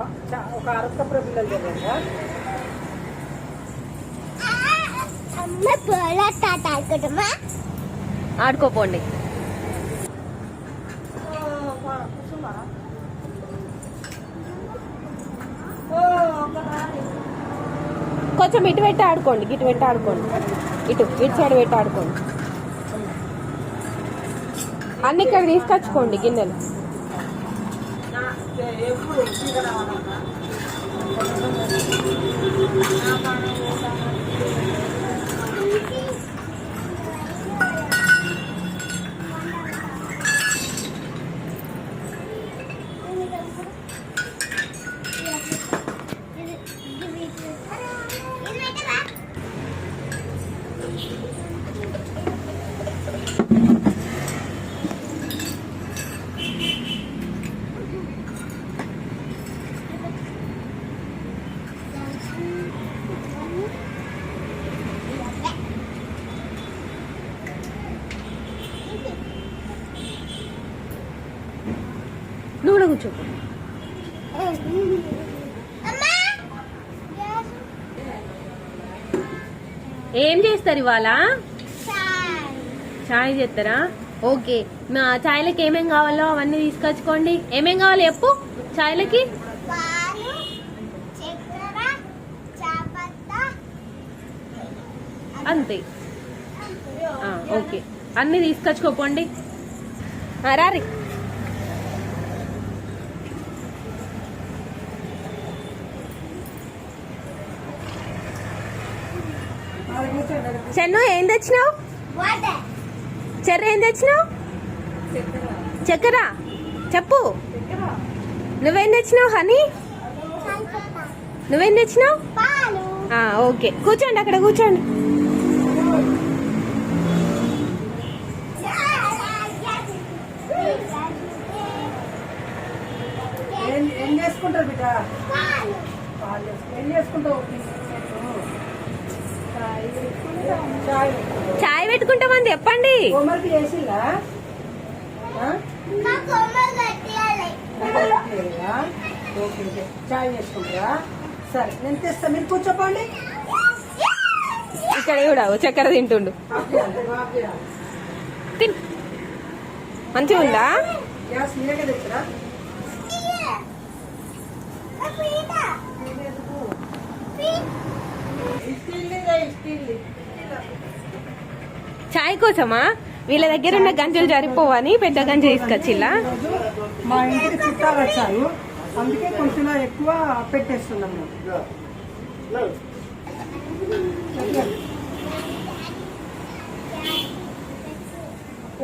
చా- ఒక అరకప్ర పిల్లలు అనుకుంటుమా ఆడుకోపోండి. కొంచెం ఇటు పెట్టి ఆడుకోండి ఇటు పెట్టి ఆడుకోండి. ఇటు ఇటు సైడ్ పెట్టి ఆడుకోండి. అన్ని ఇక్కడ తీసుకొచ్చుకోండి గిన్నెలు. ఎప్పుడు చీకటి ఏం చేస్తారు ఇవాళ? చాయ్ చేస్తారా? ఓకే. మా చాయ్లకి ఏమేం కావాలో అవన్నీ తీసుకొచ్చుకోండి. ఏమేం కావాలి చెప్పు? చాయ్లకి? అంతే. ఓకే. అన్ని తీసుకొచ్చుకోపోండి. రారీ. చెన్ను ఏం తెచ్చినావు? వాటర్. చెర్ర ఏం తెచ్చినావు? చక్కెర. చెప్పు. నువ్వేం తెచ్చినావు హనీ? నువ్వేం తెచ్చినావు? పాలు. ఆ, ఓకే. కూర్చోండి అక్కడ కూర్చోండి. ఏం ఏం చేసుకుంటారు బిడ్డ? పాలు. పాలు. చేసుకుంటారు. ఏం చేసుకుంటావు చాయ్ పెట్టుకుంటాం. చాయ్ పెట్టుకుంటాం. చాయ్ పెట్టుకుంటామని చెప్పండి హోంవర్క్ చేసిందా ఆ? మా కొమ్మలు కట్టియాలి లేదా? Okay okay. చాయ్ చేసుకుంటారా? సరే నేను తెస్తా. మీరు కూర్చోపోండి. ఇక్కడ కూడా చక్కెర తింటుండు. తిన్. మంచిగా ఉందా? గ్యాస్ చాయ్ కోసమా? వీళ్ళ దగ్గర ఉన్న గంజలు జరిపోవని పెద్ద గంజ తీసుకొచ్చిల్లా ఈరోజు మా ఇంటికి చుట్టాలు వచ్చారు. అందుకే కొంచెం ఎక్కువ పెట్టేస్తున్నాము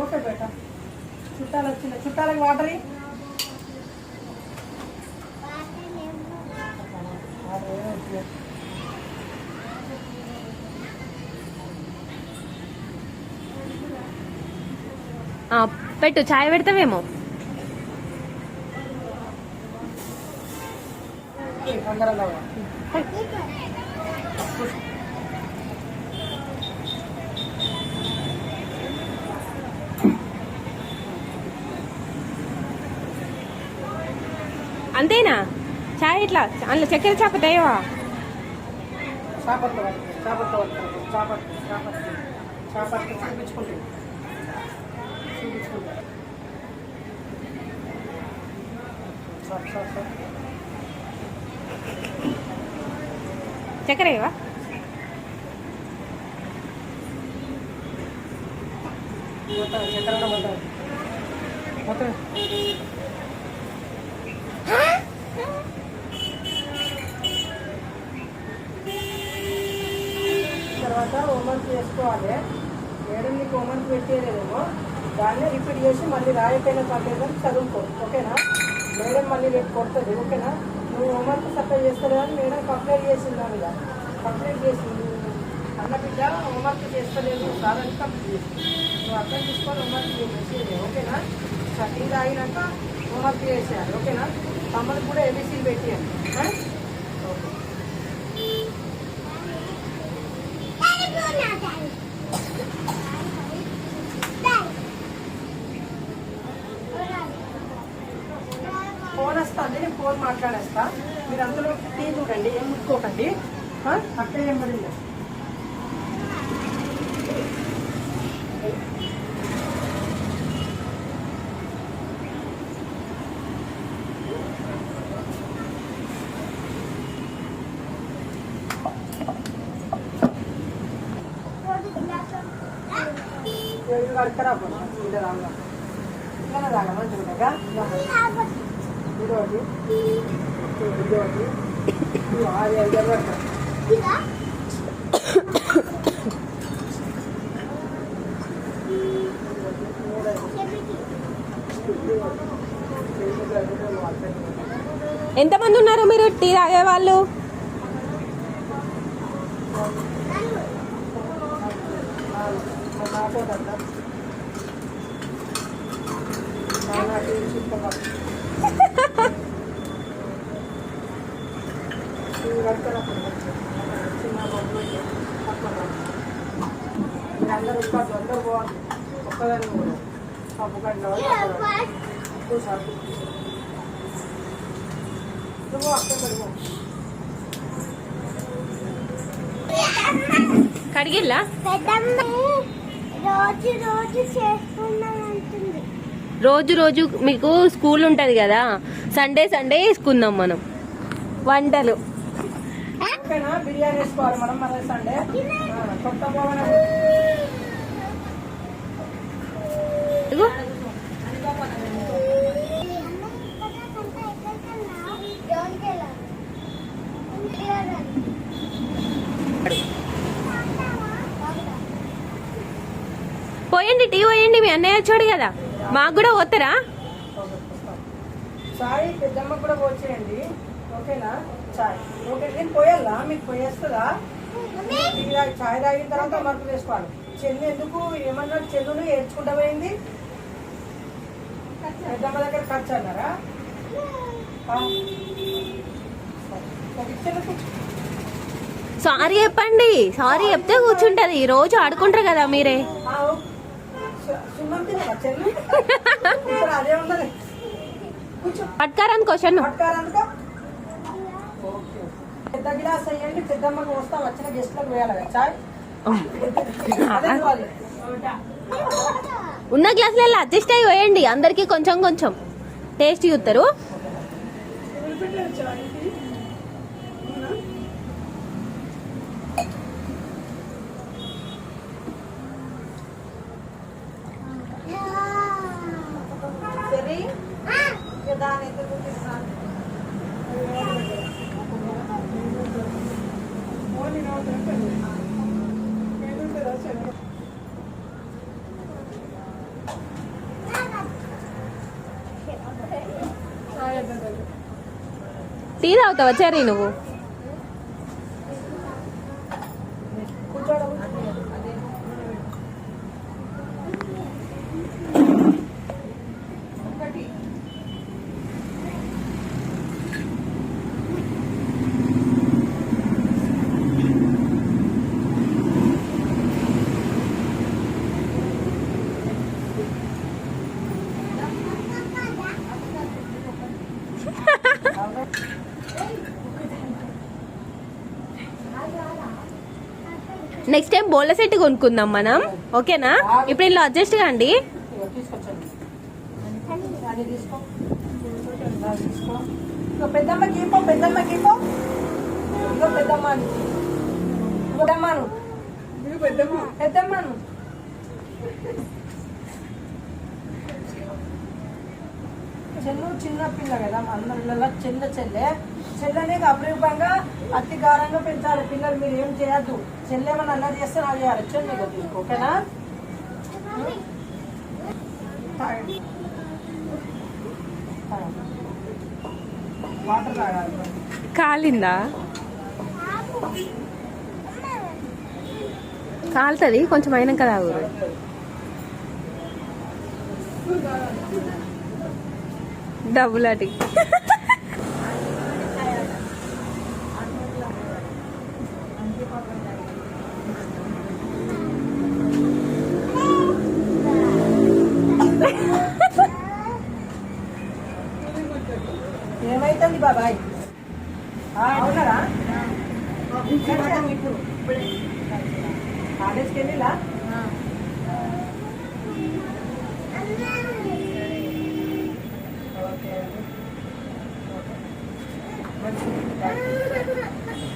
ఓకే బేట. చుట్టాలు వచ్చిన చుట్టాలకు వాటర్ ఇయ్యి. వాటర్ పెట్టు చాయ్ పెడతావేమో అంతేనా చాయ్ ఇట్లా అందులో చక్కెర చాప దయవా చాపత్త పట్టుకో, సార్ సార్ చక్కెర ఇవా మొత్తం మొత్తం మొత్తం తర్వాత హోంవర్క్ చేసుకోవాలి. మేడం నీకు పెట్టేదేమో. దాన్ని రిపీట్ చేసి మళ్ళీ రాయకపోయిన పర్లేదని చదువుకో. ఓకేనా? మేడం మళ్ళీ రేపు కొడుతుంది. ఓకేనా? నువ్వు హోంవర్క్ సప్లై చేస్తలేవు అని మేడం కంప్లైంట్ చేసింది మీద కంప్లైంట్ చేసింది. అన్న బిడ్డ హోంవర్క్ చేస్తలేదు. సాధన కంప్లీట్ చేసింది. నువ్వు అర్థం తీసుకొని హోంవర్క్ చేసేది ఓకేనా? సరే తాగినాక హోంవర్క్ చేసేయాలి. ఓకేనా? తమ్ముడు కూడా ఏబీసీలు పెట్టేయాలి. ఓకే ఫోన్ ఫోన్ వస్తుంది నేను ఫోన్ మాట్లాడేస్తా. మీరు అందులో టీ చూడండి ఏం ముట్టుకోకండి. ఆ? అక్కడ ఏం పడింది? ఇది రాగా ఇలా రాగా మంచిగా ఆరు ఐదు ఎంతమంది ఉన్నారు మీరు? టీ తాగే వాళ్ళు? అందరూ కడిగిల్లా? రోజు రోజు చేసుకున్నాం రోజు రోజు మీకు స్కూల్ ఉంటది కదా సండే సండే వేసుకుందాం మనం. వంటలు. పోయండి టీ పోయండి మీ అన్నయ్య వచ్చాడు కదా. మాకు కూడా పోతారా పెద్దమ్మ కూడా ఓకేనా? చాయ్. ఓకే నేను పోయాలా మీకు పోయేస్తుందా? చాయ్ తాగిన తర్వాత మరపు వేసుకోవాలి. చెల్లి ఎందుకు ఏమన్నా చెల్లును ఏడ్చుకుంటా పోయింది. పెద్దమ్మ దగ్గర ఖర్చు అన్నారా? సారీ చెప్పండి. సారీ చెప్తే కూర్చుంటది రోజు ఆడుకుంటారు కదా మీరే. పట్కారాన్ని క్వశ్చన్ పెద్ద పెద్దమ్మకి వస్తా వచ్చిన గెస్ట్లకు వేయాలి చాయ్ ఉన్న గ్లాసులలో అడ్జస్ట్ అయ్యి పోయండి అందరికి కొంచెం కొంచెం. టేస్ట్ చూస్తారు. టీ తాగుతావా? చెర్రీ నువ్వు. నెక్స్ట్ టైం బోళ్ళ సెట్ కొనుక్కుందాం మనం. ఓకేనా? ఇప్పుడు ఇలా అడ్జస్ట్ కాండి. పెద్దమ్మకి ఇప్పో పెద్దమ్మకి ఇప్పో ఇగో పెద్దమ్మ పెద్దమ్మను పెద్దమ్మ. పెద్దమ్మను. చెల్లు చిన్న పిల్ల కదా అందరిలో చెల్ల చెల్లె. చెల్లెనే అపరూపంగా అతి గారంగా పెంచాలి. పిల్లలు మీరు ఏం చేయొద్దు. చెల్లెమని అన్నది చేస్తే నాకు చేయాలి. చెల్లి ఓకేనా? వాటర్ తాగాలి. కాలిందా? కాలుతుంది కొంచెం అయినాక తాగురు. డబ్బులాటి ఏమైతుంది బాబాయ్? ఆ, అవునారా కాలేజ్కి వెళ్ళిలా ఓకే అండి మంచిది